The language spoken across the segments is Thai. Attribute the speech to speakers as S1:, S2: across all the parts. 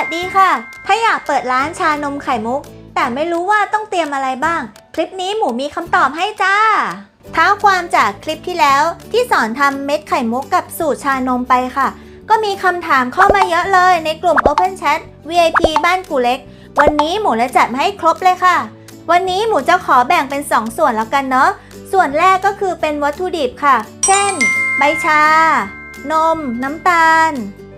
S1: วัสดีค่ะ ถ้าอยากเปิดร้านชานมไข่มุก แต่ไม่รู้ว่าต้องเตรียมอะไรบ้าง คลิปนี้หมูมีคำตอบให้จ้าเท้าความจากคลิปที่แล้วที่สอนทำเม็ดไข่มุกกับสูตรชานมไปค่ะ ก็มีคำถามเข้ามาเยอะเลยในกลุ่ม Open Chat VIP บ้านกูเล็ก วันนี้หมูเลยจัดมาให้ครบเลยค่ะ วันนี้หมูจะขอแบ่งเป็น 2 ส่วนแล้วกันเนาะ ส่วนแรกก็คือเป็นวัตถุดิบค่ะ เช่น ใบชา นม น้ำตาล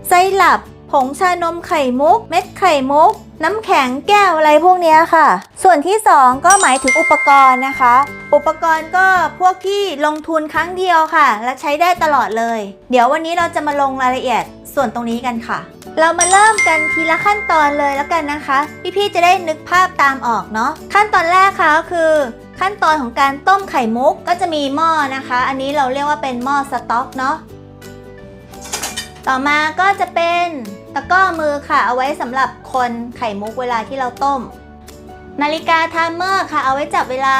S1: ไส้หลับ ผงชานมไข่มุก เม็ดไข่มุก น้ำแข็งแก้วอะไรพวกนี้ค่ะ ส่วนที่ 2 ก็หมายถึงอุปกรณ์นะคะ อุปกรณ์ก็พวกที่ลงทุนครั้งเดียวค่ะ และใช้ได้ตลอดเลย เดี๋ยววันนี้เราจะมาลงรายละเอียดส่วนตรงนี้กันค่ะ เรามาเริ่มกันทีละขั้นตอนเลยแล้วกันนะคะ พี่ๆจะได้นึกภาพตามออกเนาะขั้นตอนแรกค่ะก็คือขั้นตอนของการต้มไข่มุกก็จะมีหม้อนะคะ อันนี้เราเรียกว่าเป็นหม้อสต๊อกเนาะ ต่อมาก็จะเป็น ตะกร้อมือค่ะ เอาไว้สำหรับคนไข่มุกเวลาที่เราต้ม นาฬิกาไทม์เมอร์ค่ะ เอาไว้จับเวลา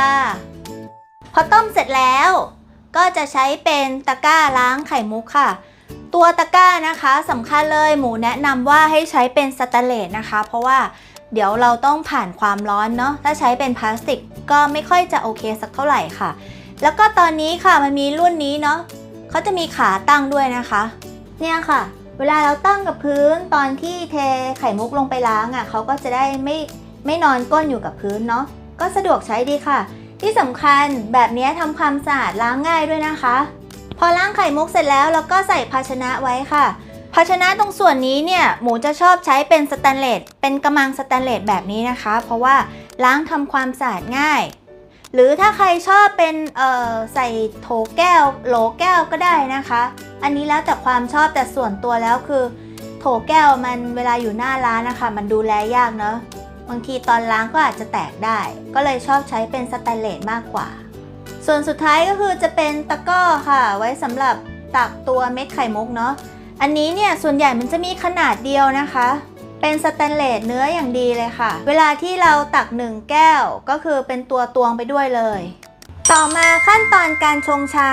S1: พอต้มเสร็จแล้ว ก็จะใช้เป็นตะกร้าล้างไข่มุกค่ะ ตัวตะกร้านะคะสำคัญเลยหมูแนะนำว่าให้ใช้เป็นสแตนเลสนะคะ เพราะว่าเดี๋ยวเราต้องผ่านความร้อนเนาะถ้าใช้เป็นพลาสติกก็ไม่ค่อยจะโอเคสักเท่าไหร่ค่ะ แล้วก็ตอนนี้ค่ะมันมีรุ่นนี้เนาะเขาจะมีขาตั้งด้วยนะคะ เนี่ยค่ะ เวลาเราตั้งกับพื้นตอนที่เทไข่มุกลงไปล้างอะ่ะเขาก็จะได้ไม่ไม่นอนก้นอยู่กับพื้นเนาะก็สะดวกใช้ดีค่ะ ที่สำคัญแบบนี้ทำความสะอาดล้างง่ายด้วยนะคะ พอล้างไข่มุกเสร็จแล้วเราก็ใส่ภาชนะไว้ค่ะ ภาชนะตรงส่วนนี้เนี่ยหมูจะชอบใช้เป็นสแตนเลสเป็นกระมังสแตนเลสแบบนี้นะคะ เพราะว่าล้างทำความสะอาดง่าย หรือถ้าใครชอบเป็นเอ่อใส่โถแก้วโหลแก้วก็ได้นะคะ อันนี้แล้วแต่ความชอบแต่ส่วนตัวแล้วคือ โถแก้วมันเวลาอยู่หน้าร้านนะคะ มันดูแลยากเนาะบางทีตอนล้างก็อาจจะแตกได้ ก็เลยชอบใช้เป็นสแตนเลสมากกว่า ส่วนสุดท้ายก็คือจะเป็นตะกร้อค่ะ ไว้สำหรับตักตัวเม็ดไข่มุกเนาะอันนี้เนี่ยส่วนใหญ่มันจะมีขนาดเดียวนะคะ เป็นสแตนเลสเนื้ออย่างดีเลยค่ะ เวลาที่เราตักหนึ่งแก้วก็คือเป็นตัวตวงไปด้วยเลย ต่อมาขั้นตอนการชงชา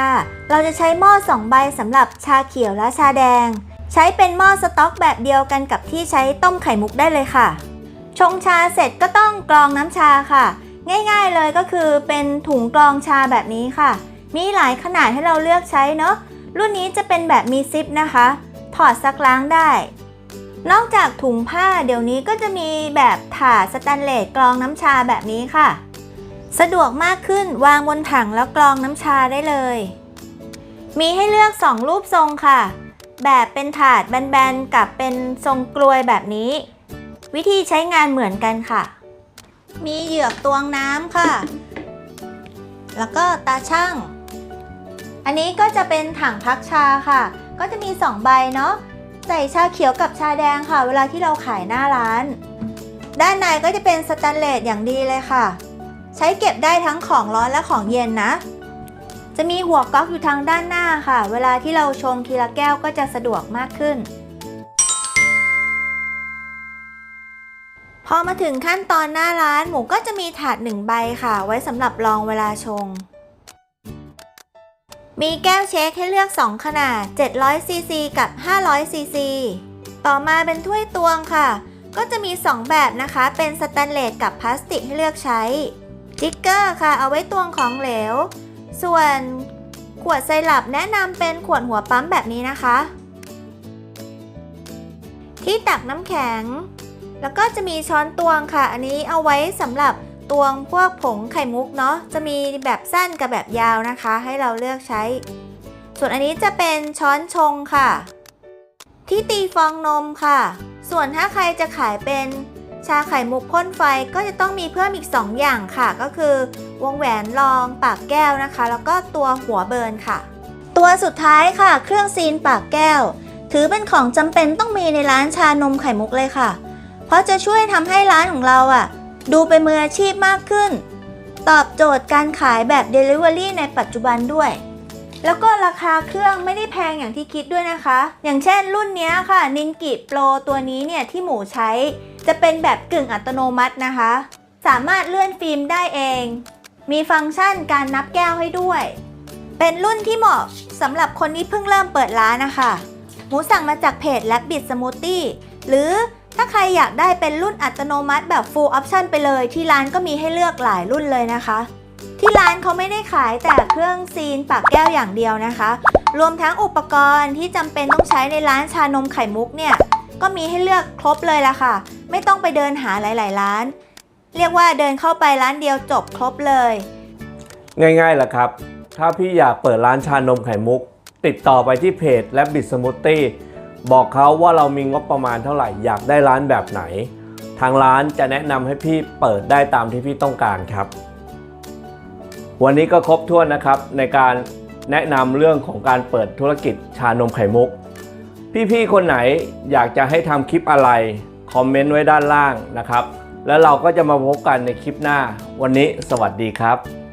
S1: เราจะใช้หม้อ2ใบสำหรับชาเขียวและชาแดง ใช้เป็นหม้อสต๊อกแบบเดียวกันกับที่ใช้ต้มไข่มุกได้เลยค่ะ ชงชาเสร็จก็ต้องกรองน้ำชาค่ะ ง่ายๆเลยก็คือเป็นถุงกรองชาแบบนี้ค่ะ มีหลายขนาดให้เราเลือกใช้เนาะรุ่นนี้จะเป็นแบบมีซิปนะคะ ถอดซักล้างได้ นอกจากถุงผ้าเดี๋ยวนี้ก็จะมีแบบถาดสแตนเลสกรองน้ำชาแบบนี้ค่ะ สะดวกมากขึ้นวางบนถังแล้วกรองน้ำชาได้เลย มีให้เลือก 2 รูปทรงค่ะ แบบเป็นถาดแบนๆ กับเป็นทรงกลวยแบบนี้ วิธีใช้งานเหมือนกันค่ะ มีเหยือกตวงน้ำค่ะ แล้วก็ตาช่าง อันนี้ก็จะเป็นถังพักชาค่ะ ก็จะมี 2 ใบเนาะ ใส่ชาเขียวกับชาแดงค่ะ เวลาที่เราขายหน้าร้าน ด้านในก็จะเป็นสแตนเลสอย่างดีเลยค่ะ ใช้เก็บได้ทั้งของร้อนและของเย็นนะ จะมีหัวก๊อกอยู่ทางด้านหน้าค่ะ เวลาที่เราชงทีละแก้วก็จะสะดวกมากขึ้น พอมาถึงขั้นตอนหน้าร้านหมูก็จะมีถาดหนึ่งใบค่ะ ไว้สำหรับรองเวลาชง มีแก้วเช็คให้เลือก 2 ขนาด 700ซีซีกับ 500ซีซีต่อมาเป็นถ้วยตวงค่ะ ก็จะมี 2 แบบนะคะ เป็นสแตนเลสกับพลาสติกให้เลือกใช้ติ๊กเกอร์ค่ะ เอาไว้ตวงของเหลว ส่วนขวดไซรัปแนะนำเป็นขวดหัวปั๊มแบบนี้นะคะ ที่ตักน้ำแข็ง แล้วก็จะมีช้อนตวงค่ะ อันนี้เอาไว้สำหรับ ตวงพวกผงไข่มุกเนาะจะมีแบบสั้นกับแบบยาวนะคะ ให้เราเลือกใช้ ส่วนอันนี้จะเป็นช้อนชงค่ะ ที่ตีฟองนมค่ะ ส่วนถ้าใครจะขายเป็นชาไข่มุกพ่นไฟก็จะต้องมีเพิ่มอีก 2 อย่างค่ะ ก็คือ วงแหวนรองปากแก้วนะคะ แล้วก็ตัวหัวเบิร์นค่ะ ตัวสุดท้ายค่ะ เครื่องซีนปากแก้ว ถือเป็นของจำเป็นต้องมีในร้านชานมไข่มุกเลยค่ะ เพราะจะช่วยทำให้ร้านของเราอะ ดูเป็นมืออาชีพมากขึ้น ตอบโจทย์การขายแบบ Delivery ในปัจจุบันด้วย แล้วก็ราคาเครื่องไม่ได้แพงอย่างที่คิดด้วยนะคะ อย่างเช่นรุ่นนี้ค่ะ นินกิโปรตัวนี้เนี่ยที่หมูใช้ จะเป็นแบบกึ่งอัตโนมัตินะคะ สามารถเลื่อนฟิล์มได้เอง มีฟังก์ชันการนับแก้วให้ด้วย เป็นรุ่นที่เหมาะสำหรับคนที่เพิ่งเริ่มเปิดร้านนะคะ หมูสั่งมาจากเพจและบิดสมูทตี้หรือ ถ้าใครอยากได้เป็นรุ่นอัตโนมัติแบบ full option ไปเลย ที่ร้านก็มีให้เลือกหลายรุ่นเลยนะคะ ที่ร้านเขาไม่ได้ขายแต่เครื่องซีนปากแก้วอย่างเดียวนะคะ รวมทั้งอุปกรณ์ที่จำเป็นต้องใช้ในร้านชานมไข่มุกเนี่ยก็มีให้เลือกครบเลยละค่ะ ไม่ต้องไปเดินหาหลาย ๆ ร้าน เรียกว่าเดินเข้าไปร้านเดียวจบครบเลย
S2: ง่ายๆแหละครับ ถ้าพี่อยากเปิดร้านชานมไข่มุก ติดต่อไปที่เพจและบิดสมูทตี้ บอกเขาว่าเรามีงบประมาณเท่าไหร่อยากได้ร้านแบบไหน ทางร้านจะแนะนำให้พี่เปิดได้ตามที่พี่ต้องการครับ วันนี้ก็ครบถ้วนนะครับในการแนะนำเรื่องของการเปิดธุรกิจชานมไข่มุก พี่ๆคนไหนอยากจะให้ทำคลิปอะไรคอมเมนต์ไว้ด้านล่างนะครับ แล้วเราก็จะมาพบกันในคลิปหน้า วันนี้สวัสดีครับ